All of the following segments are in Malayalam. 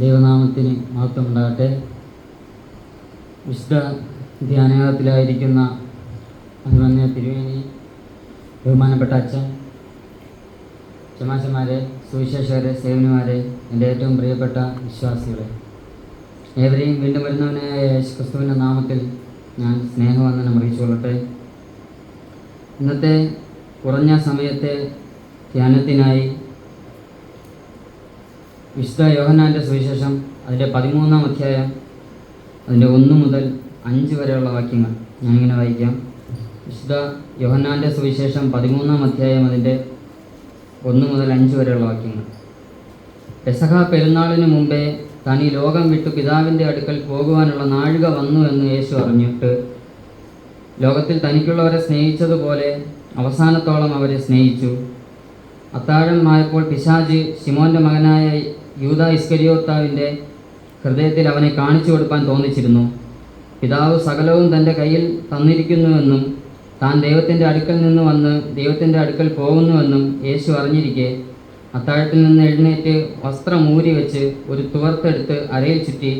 ദൈവനാമത്തിന് മഹത്വമുണ്ടാകട്ടെ. വിശുദ്ധ ധ്യാനകാലത്തിലായിരിക്കുന്ന അഭിമന്യ തിരുവേണി ബഹുമാനപ്പെട്ട അച്ഛൻ ചമാശന്മാരെ സുവിശേഷകരെ സേവനമാരെ എന്റെ ഏറ്റവും പ്രിയപ്പെട്ട വിശ്വാസികളെ. ഏവരെയും വീണ്ടും വരുന്നവനായ യേശു ക്രിസ്തുവിന്റെ നാമത്തിൽ ഞാൻ സ്നേഹവന്ദനം അറിയിച്ചുകൊള്ളട്ടെ. ഇന്നത്തെ കുറഞ്ഞ സമയത്തെ ധ്യാനത്തിനായി വിശുദ്ധ യോഹനാന്റെ സുവിശേഷം അതിന്റെ പതിമൂന്നാം അധ്യായം അതിന്റെ ഒന്ന് മുതൽ അഞ്ച് വരെയുള്ള വാക്യങ്ങൾ ഞാനിങ്ങനെ വായിക്കാം. വിശുദ്ധ യോഹന്നാന്റെ സുവിശേഷം പതിമൂന്നാം അധ്യായം അതിന്റെ ഒന്ന് മുതൽ അഞ്ച് വരെയുള്ള വാക്യങ്ങൾ. പെസഹ പെരുന്നാളിന് മുമ്പേ താൻ ഈ ലോകം വിട്ടു പിതാവിന്റെ അടുക്കൽ പോകുവാനുള്ള നാഴിക വന്നു എന്ന് യേശു അറിഞ്ഞിട്ട് ലോകത്തിൽ തനിക്കുള്ളവരെ സ്നേഹിച്ചതുപോലെ അവസാനത്തോളം അവരെ സ്നേഹിച്ചു. അത്താഴം മായപ്പോൾ പിശാജ് ശിമോന്റെ മകനായ യൂത ഇസ്കരിയോത്താവിന്റെ ഹൃദയത്തിൽ അവനെ കാണിച്ചു കൊടുക്കാൻ തോന്നിച്ചിരുന്നു. പിതാവ് സകലവും തന്റെ കയ്യിൽ തന്നിരിക്കുന്നുവെന്നും താൻ ദൈവത്തിന്റെ അടുക്കൽ നിന്ന് വന്ന് ദൈവത്തിന്റെ അടുക്കൽ പോകുന്നുവെന്നും യേശു അറിഞ്ഞിരിക്കെ അത്താഴത്തിൽ നിന്ന് എഴുന്നേറ്റ് വസ്ത്രം ഊരി വെച്ച് ഒരു തുവർത്തെടുത്ത് അരയിൽ ചുറ്റി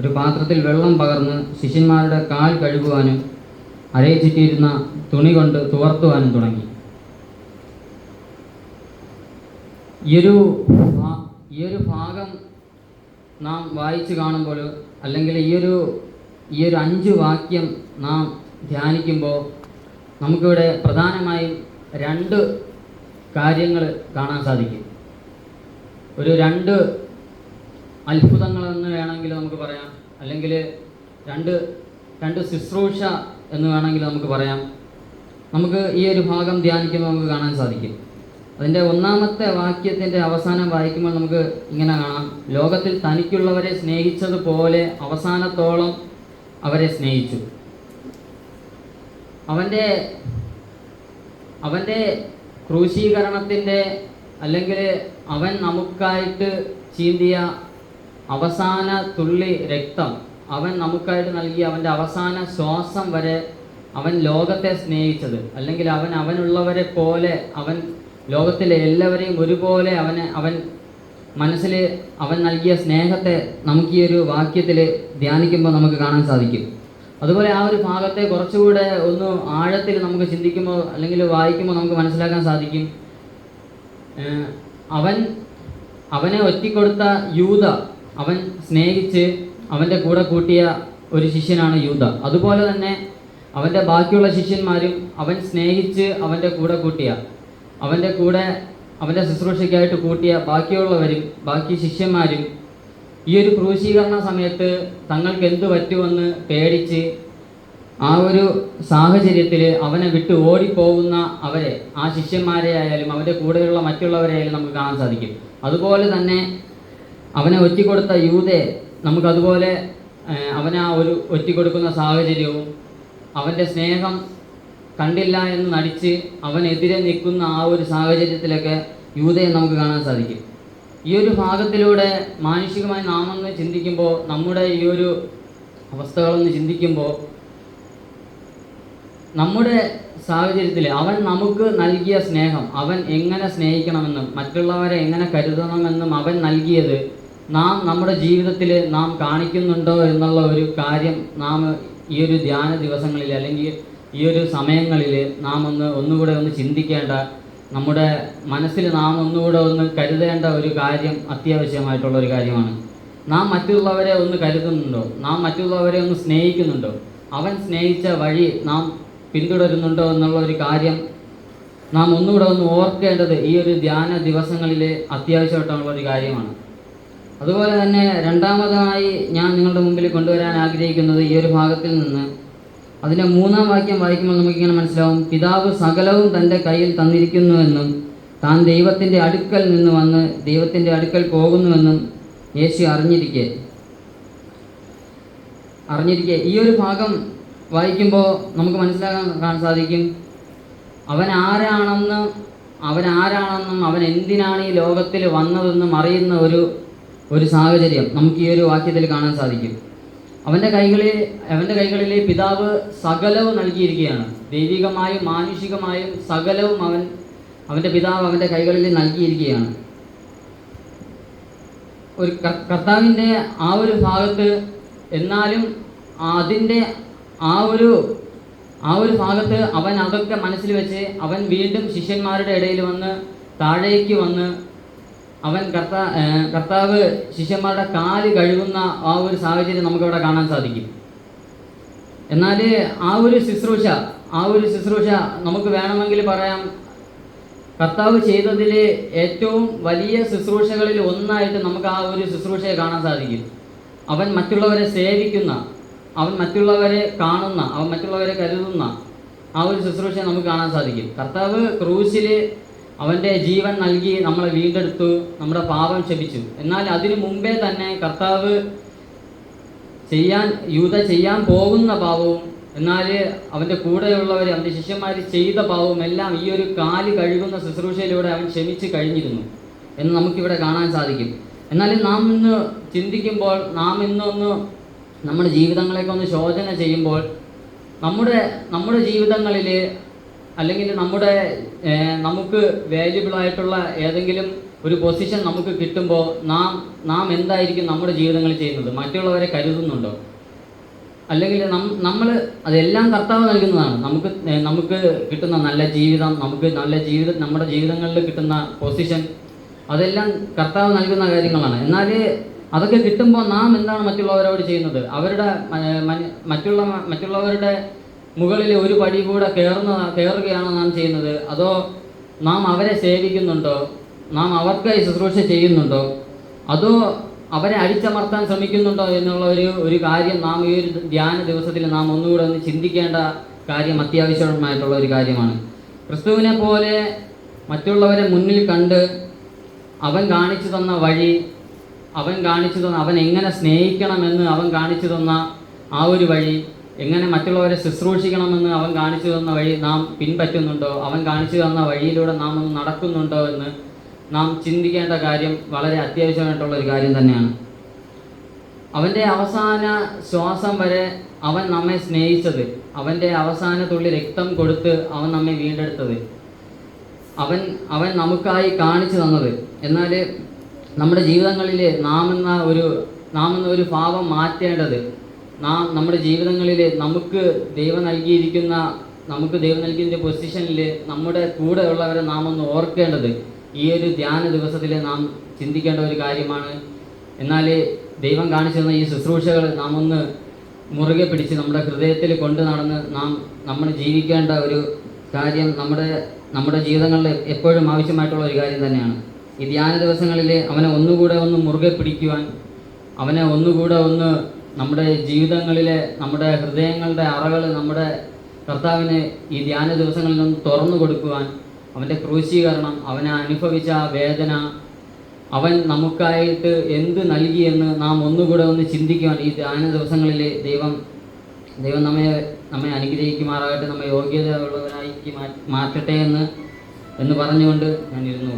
ഒരു പാത്രത്തിൽ വെള്ളം പകർന്ന് ശിഷ്യന്മാരുടെ കാൽ കഴുകുവാനും അരയിൽ ചുറ്റിയിരുന്ന തുണി കൊണ്ട് തുവർത്തുവാനും തുടങ്ങി. ഈയൊരു ഈയൊരു ഭാഗം നാം വായിച്ചു കാണുമ്പോൾ അല്ലെങ്കിൽ ഈയൊരു ഈയൊരു അഞ്ച് വാക്യം നാം ധ്യാനിക്കുമ്പോൾ നമുക്കിവിടെ പ്രധാനമായും രണ്ട് കാര്യങ്ങൾ കാണാൻ സാധിക്കും. ഒരു രണ്ട് അത്ഭുതങ്ങളെന്ന് വേണമെങ്കിൽ നമുക്ക് പറയാം. അല്ലെങ്കിൽ രണ്ട് രണ്ട് ശുശ്രൂഷ എന്ന് വേണമെങ്കിൽ നമുക്ക് പറയാം. നമുക്ക് ഈ ഒരു ഭാഗം ധ്യാനിക്കുമ്പോൾ നമുക്ക് കാണാൻ സാധിക്കും. അതിന്റെ ഒന്നാമത്തെ വാക്യത്തിന്റെ അവസാനം വായിക്കുമ്പോൾ നമുക്ക് ഇങ്ങനെ കാണാം. ലോകത്തിൽ തനിക്കുള്ളവരെ സ്നേഹിച്ചതുപോലെ അവസാനത്തോളം അവരെ സ്നേഹിച്ചു. അവന്റെ അവന്റെ ക്രൂശീകരണത്തിന്റെ അല്ലെങ്കിൽ അവൻ നമുക്കായിട്ട് ചീന്തിയ അവസാന തുള്ളി രക്തം അവൻ നമുക്കായിട്ട് നൽകിയ അവന്റെ അവസാന ശ്വാസം വരെ അവൻ ലോകത്തെ സ്നേഹിച്ചത്. അല്ലെങ്കിൽ അവൻ അവനുള്ളവരെ പോലെ അവൻ ലോകത്തിലെ എല്ലാവരെയും ഒരുപോലെ അവനെ അവൻ മനസ്സിൽ അവൻ നൽകിയ സ്നേഹത്തെ നമുക്ക് ഈ ഒരു വാക്യത്തിൽ ധ്യാനിക്കുമ്പോൾ നമുക്ക് കാണാൻ സാധിക്കും. അതുപോലെ ആ ഒരു ഭാഗത്തെ കുറച്ചുകൂടെ ഒന്ന് ആഴത്തിൽ നമുക്ക് ചിന്തിക്കുമ്പോൾ അല്ലെങ്കിൽ വായിക്കുമ്പോൾ നമുക്ക് മനസ്സിലാക്കാൻ സാധിക്കും. അവൻ അവനെ ഒറ്റിക്കൊടുത്ത യൂത അവൻ സ്നേഹിച്ച് അവന്റെ കൂടെ കൂട്ടിയ ഒരു ശിഷ്യനാണ് യൂത. അതുപോലെ തന്നെ അവന്റെ ബാക്കിയുള്ള ശിഷ്യന്മാരും അവൻ സ്നേഹിച്ച് അവന്റെ കൂടെ കൂട്ടിയ. അവന്റെ കൂടെ അവന്റെ ശുശ്രൂഷയ്ക്കായിട്ട് കൂട്ടിയ ബാക്കിയുള്ളവരും ബാക്കി ശിഷ്യന്മാരും ഈ ഒരു ക്രൂശീകരണ സമയത്ത് തങ്ങൾക്ക് എന്ത് പറ്റുമെന്ന് പേടിച്ച് ആ ഒരു സാഹചര്യത്തിൽ അവനെ വിട്ട് ഓടിപ്പോകുന്ന അവരെ ആ ശിഷ്യന്മാരെ ആയാലും അവന്റെ കൂടെയുള്ള മറ്റുള്ളവരെ ആയാലും നമുക്ക് കാണാൻ സാധിക്കും. അതുപോലെ തന്നെ അവനെ ഒറ്റിക്കൊടുത്ത യൂതെ നമുക്കതുപോലെ അവനെ ആ ഒരു ഒറ്റിക്കൊടുക്കുന്ന സാഹചര്യവും അവന്റെ സ്നേഹം കണ്ടില്ല എന്ന് നടിച്ച് അവനെതിരെ നിൽക്കുന്ന ആ ഒരു സാഹചര്യത്തിലൊക്കെ യൂതയെ നമുക്ക് കാണാൻ സാധിക്കും. ഈ ഒരു ഭാഗത്തിലൂടെ മാനുഷികമായി നാമെന്ന് ചിന്തിക്കുമ്പോൾ നമ്മുടെ ഈ ഒരു അവസ്ഥകളൊന്ന് ചിന്തിക്കുമ്പോൾ നമ്മുടെ സാഹചര്യത്തിൽ അവൻ നമുക്ക് നൽകിയ സ്നേഹം അവൻ എങ്ങനെ സ്നേഹിക്കണമെന്നും മറ്റുള്ളവരെ എങ്ങനെ കരുതണമെന്നും അവൻ നൽകിയത് നാം നമ്മുടെ ജീവിതത്തിൽ നാം കാണിക്കുന്നുണ്ടോ എന്നുള്ള ഒരു കാര്യം നാം ഈ ഒരു ധ്യാന ദിവസങ്ങളിൽ അല്ലെങ്കിൽ ഈ ഒരു സമയങ്ങളിൽ നാം ഒന്ന് ഒന്നുകൂടെ ഒന്ന് ചിന്തിക്കേണ്ട നമ്മുടെ മനസ്സിൽ നാം ഒന്നുകൂടെ ഒന്ന് കരുതേണ്ട ഒരു കാര്യം അത്യാവശ്യമായിട്ടുള്ള ഒരു കാര്യമാണ്. നാം മറ്റുള്ളവരെ ഒന്ന് കരുതുന്നുണ്ടോ? നാം മറ്റുള്ളവരെ ഒന്ന് സ്നേഹിക്കുന്നുണ്ടോ? അവൻ സ്നേഹിച്ച വഴി നാം പിന്തുടരുന്നുണ്ടോ എന്നുള്ള ഒരു കാര്യം നാം ഒന്നുകൂടെ ഒന്ന് ഓർക്കേണ്ടത് ഈ ഒരു ധ്യാന ദിവസങ്ങളിൽ അത്യാവശ്യമായിട്ടുള്ള ഒരു കാര്യമാണ്. അതുപോലെ തന്നെ രണ്ടാമതായി ഞാൻ നിങ്ങളുടെ മുമ്പിൽ കൊണ്ടുവരാൻ ആഗ്രഹിക്കുന്നത് ഈ ഒരു ഭാഗത്തിൽ നിന്ന് അതിന്റെ മൂന്നാം വാക്യം വായിക്കുമ്പോൾ നമുക്കിങ്ങനെ മനസ്സിലാവും. പിതാവ് സകലവും തന്റെ കയ്യിൽ തന്നിരിക്കുന്നുവെന്നും താൻ ദൈവത്തിന്റെ അടുക്കൽ നിന്ന് വന്ന് ദൈവത്തിന്റെ അടുക്കൽ പോകുന്നുവെന്നും യേശു അറിഞ്ഞിരിക്കെ. അറിഞ്ഞിരിക്കെ. ഈ ഒരു ഭാഗം വായിക്കുമ്പോൾ നമുക്ക് മനസ്സിലാക്കാൻ സാധിക്കും. അവൻ ആരാണെന്ന് അവൻ ആരാണെന്നും അവൻ എന്തിനാണ് ഈ ലോകത്തിൽ വന്നതെന്നും അറിയുന്ന ഒരു ഒരു സാഹചര്യം നമുക്ക് ഈ ഒരു വാക്യത്തിൽ കാണാൻ സാധിക്കും. അവന്റെ കൈകളിൽ അവന്റെ കൈകളിൽ പിതാവ് സകലവും നൽകിയിരിക്കുകയാണ്. ദൈവികമായും മാനുഷികമായും സകലവും അവൻ അവന്റെ പിതാവ് അവന്റെ കൈകളിൽ നൽകിയിരിക്കുകയാണ്. ഒരു കർത്താവിന്റെ ആ ഒരു ഭാഗത്ത് എന്നാലും അതിന്റെ ആ ഒരു ആ ഒരു ഭാഗത്ത് അവൻ അതൊക്കെ മനസ്സിൽ വെച്ച് അവൻ വീണ്ടും ശിഷ്യന്മാരുടെ ഇടയിൽ വന്ന് താഴേക്ക് വന്ന് അവൻ കർത്താ കർത്താവ് ശിഷ്യന്മാരുടെ കാൽ കഴുകുന്ന ആ ഒരു സാഹചര്യം നമുക്കിവിടെ കാണാൻ സാധിക്കും. എന്നാൽ ആ ഒരു ശുശ്രൂഷ ആ ഒരു ശുശ്രൂഷ നമുക്ക് വേണമെങ്കിൽ പറയാം. കർത്താവ് ചെയ്തതിൽ ഏറ്റവും വലിയ ശുശ്രൂഷകളിൽ ഒന്നായിട്ട് നമുക്ക് ആ ഒരു ശുശ്രൂഷയെ കാണാൻ സാധിക്കും. അവൻ മറ്റുള്ളവരെ സേവിക്കുന്ന അവൻ മറ്റുള്ളവരെ കാണുന്ന അവൻ മറ്റുള്ളവരെ കരുതുന്ന ആ ഒരു ശുശ്രൂഷയെ നമുക്ക് കാണാൻ സാധിക്കും. കർത്താവ് ക്രൂശിൽ അവന്റെ ജീവൻ നൽകി നമ്മളെ വീണ്ടെടുത്തു നമ്മുടെ പാപം ക്ഷമിച്ചു. എന്നാൽ അതിനു മുമ്പേ തന്നെ കർത്താവ് ചെയ്യാൻ യൂത ചെയ്യാൻ പോകുന്ന പാപവും എന്നാൽ അവന്റെ കൂടെയുള്ളവർ അവന്റെ ശിഷ്യന്മാർ ചെയ്ത പാവവും എല്ലാം ഈ ഒരു കാൽ കഴുകുന്ന ശുശ്രൂഷയിലൂടെ അവൻ ക്ഷമിച്ച് കഴിഞ്ഞിരുന്നു എന്ന് നമുക്കിവിടെ കാണാൻ സാധിക്കും. എന്നാൽ നാം ഇന്ന് ചിന്തിക്കുമ്പോൾ നാം ഇന്നൊന്ന് നമ്മുടെ ജീവിതങ്ങളെയൊക്കെ ഒന്ന് ശോധന ചെയ്യുമ്പോൾ നമ്മുടെ നമ്മുടെ ജീവിതങ്ങളിൽ അല്ലെങ്കിൽ നമ്മുടെ നമുക്ക് വാല്യുബിൾ ആയിട്ടുള്ള ഏതെങ്കിലും ഒരു പൊസിഷൻ നമുക്ക് കിട്ടുമ്പോൾ നാം നാം എന്തായിരിക്കും നമ്മുടെ ജീവിതങ്ങൾ ചെയ്യുന്നത്? മറ്റുള്ളവരെ കരുതുന്നുണ്ടോ? അല്ലെങ്കിൽ നമ്മൾ അതെല്ലാം കർത്താവ് നൽകുന്നതാണ്. നമുക്ക് നമുക്ക് കിട്ടുന്ന നല്ല ജീവിതം നമുക്ക് നല്ല ജീവിതം നമ്മുടെ ജീവിതങ്ങളിൽ കിട്ടുന്ന പൊസിഷൻ അതെല്ലാം കർത്താവ് നൽകുന്ന കാര്യങ്ങളാണ്. എന്നാൽ അതൊക്കെ കിട്ടുമ്പോൾ നാം എന്താണ് മറ്റുള്ളവരോട് ചെയ്യുന്നത്? അവരുടെ മറ്റുള്ള മറ്റുള്ളവരുടെ മുകളിൽ ഒരു പടി കൂടെ കയറുന്ന കയറുകയാണോ നാം ചെയ്യുന്നത്? അതോ നാം അവരെ സേവിക്കുന്നുണ്ടോ? നാം അവർക്കായി ശുശ്രൂഷ ചെയ്യുന്നുണ്ടോ? അതോ അവരെ അടിച്ചമർത്താൻ ശ്രമിക്കുന്നുണ്ടോ എന്നുള്ള ഒരു ഒരു കാര്യം നാം ഈ ഒരു ധ്യാന ദിവസത്തിൽ നാം ഒന്നുകൂടെ ഒന്ന് ചിന്തിക്കേണ്ട കാര്യം അത്യാവശ്യമായിട്ടുള്ള ഒരു കാര്യമാണ്. ക്രിസ്തുവിനെ പോലെ മറ്റുള്ളവരെ മുന്നിൽ കണ്ട് അവൻ കാണിച്ചു തന്ന വഴി അവൻ കാണിച്ചു തന്ന അവൻ എങ്ങനെ സ്നേഹിക്കണമെന്ന് അവൻ കാണിച്ചു തന്ന ആ ഒരു വഴി എങ്ങനെ മറ്റുള്ളവരെ ശുശ്രൂഷിക്കണമെന്ന് അവൻ കാണിച്ചു തന്ന വഴി നാം പിൻപറ്റുന്നുണ്ടോ? അവൻ കാണിച്ചു തന്ന വഴിയിലൂടെ നാം ഒന്ന് നടക്കുന്നുണ്ടോ എന്ന് നാം ചിന്തിക്കേണ്ട കാര്യം വളരെ അത്യാവശ്യമായിട്ടുള്ള ഒരു കാര്യം തന്നെയാണ്. അവന്റെ അവസാന ശ്വാസം വരെ അവൻ നമ്മെ സ്നേഹിച്ചത്. അവന്റെ അവസാന തുള്ളി രക്തം കൊടുത്ത് അവൻ നമ്മെ വീണ്ടെടുത്തത്. അവൻ അവൻ നമുക്കായി കാണിച്ചു തന്നത്. എന്നാൽ നമ്മുടെ ജീവിതങ്ങളിൽ നാം എന്ന ഒരു നാം എന്ന ഒരു ഭാവം മാറ്റേണ്ടത് നാം നമ്മുടെ ജീവിതങ്ങളിൽ നമുക്ക് ദൈവം നൽകിയിരിക്കുന്ന നമുക്ക് ദൈവം നൽകിയതിന്റെ പൊസിഷനിൽ നമ്മുടെ കൂടെ ഉള്ളവരെ നാം ഒന്ന് ഓർക്കേണ്ടത്. ഈ ഒരു ധ്യാന ദിവസത്തിൽ നാം ചിന്തിക്കേണ്ട ഒരു കാര്യമാണ്. എന്നാൽ ദൈവം കാണിച്ചു തന്ന ഈ ശുശ്രൂഷകൾ നാം ഒന്ന് മുറുകെ പിടിച്ച് നമ്മുടെ ഹൃദയത്തിൽ കൊണ്ടു നടന്ന് നാം നമ്മൾ ജീവിക്കേണ്ട ഒരു കാര്യം നമ്മുടെ നമ്മുടെ ജീവിതങ്ങളിൽ എപ്പോഴും ആവശ്യമായിട്ടുള്ള ഒരു കാര്യം തന്നെയാണ്. ഈ ധ്യാന ദിവസങ്ങളിൽ അവനെ ഒന്നുകൂടെ ഒന്ന് മുറുകെ പിടിക്കുവാൻ അവനെ ഒന്നുകൂടെ ഒന്ന് നമ്മുടെ ജീവിതങ്ങളിലെ നമ്മുടെ ഹൃദയങ്ങളുടെ അറകൾ നമ്മുടെ കർത്താവിന് ഈ ധ്യാന ദിവസങ്ങളിൽ നിന്ന് തുറന്നു കൊടുക്കുവാൻ അവന്റെ ക്രൂശീകരണം അവനെ അനുഭവിച്ച വേദന അവൻ നമുക്കായിട്ട് എന്ത് നൽകിയെന്ന് നാം ഒന്നുകൂടെ ഒന്ന് ചിന്തിക്കുവാൻ ഈ ധ്യാന ദിവസങ്ങളിൽ ദൈവം ദൈവം നമ്മെ നമ്മെ അനുഗ്രഹിക്കുമാറാകട്ടെ നമ്മെ യോഗ്യത ഉള്ളവരായി മാറ്റട്ടെ എന്ന് എന്ന് പറഞ്ഞുകൊണ്ട് ഞാൻ ഇരുന്നു